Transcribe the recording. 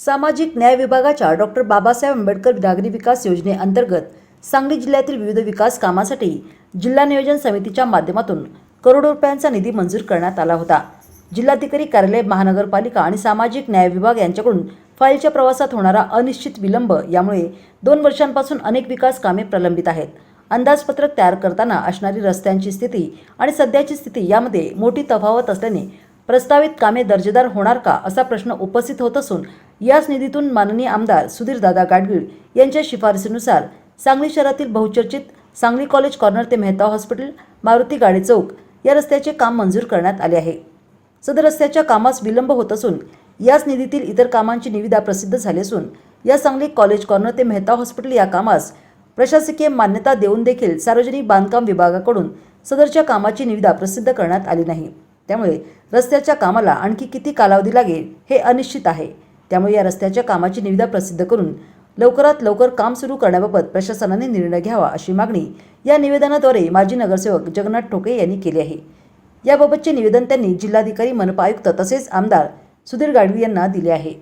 सामाजिक न्याय विभागाच्या डॉक्टर बाबासाहेब आंबेडकर नागरी विकास योजनेअंतर्गत सांगली जिल्ह्यातील विविध विकास कामासाठी जिल्हा नियोजन समितीच्या माध्यमातून करोडो रुपयांचा निधी मंजूर करण्यात आला होता. जिल्हाधिकारी कार्यालय महानगरपालिका आणि सामाजिक न्याय विभाग यांच्याकडून फाईलच्या प्रवासात होणारा अनिश्चित विलंब यामुळे दोन वर्षांपासून अनेक विकास कामे प्रलंबित आहेत. अंदाजपत्रक तयार करताना असणारी रस्त्यांची स्थिती आणि सध्याची स्थिती यामध्ये मोठी तफावत असल्याने प्रस्तावित कामे दर्जेदार होणार का असा प्रश्न उपस्थित होत असून याच निधीतून माननीय आमदार सुधीरदादा गाडगीळ यांच्या शिफारसीनुसार सांगली शहरातील बहुचर्चित सांगली कॉलेज कॉर्नर ते मेहता हॉस्पिटल मारुती गाडी चौक या रस्त्याचे काम मंजूर करण्यात आले आहे. सदर रस्त्याच्या कामास विलंब होत असून याच निधीतील इतर कामांची निविदा प्रसिद्ध झाली असून या सांगली कॉलेज कॉर्नर ते मेहता हॉस्पिटल या कामास प्रशासकीय मान्यता देऊन देखील सार्वजनिक बांधकाम विभागाकडून सदरच्या कामाची निविदा प्रसिद्ध करण्यात आली नाही. त्यामुळे रस्त्याच्या कामाला आणखी किती कालावधी लागेल हे अनिश्चित आहे. त्यामुळे या रस्त्याच्या कामाची निविदा प्रसिद्ध करून लवकरात लवकर काम सुरू करण्याबाबत प्रशासनाने निर्णय घ्यावा अशी मागणी या निवेदनाद्वारे माजी नगरसेवक जगन्नाथ ठोके यांनी केली आहे. याबाबतचे निवेदन त्यांनी जिल्हाधिकारी मनपा आयुक्त तसेच आमदार सुधीर गाडवी यांना दिले आहे.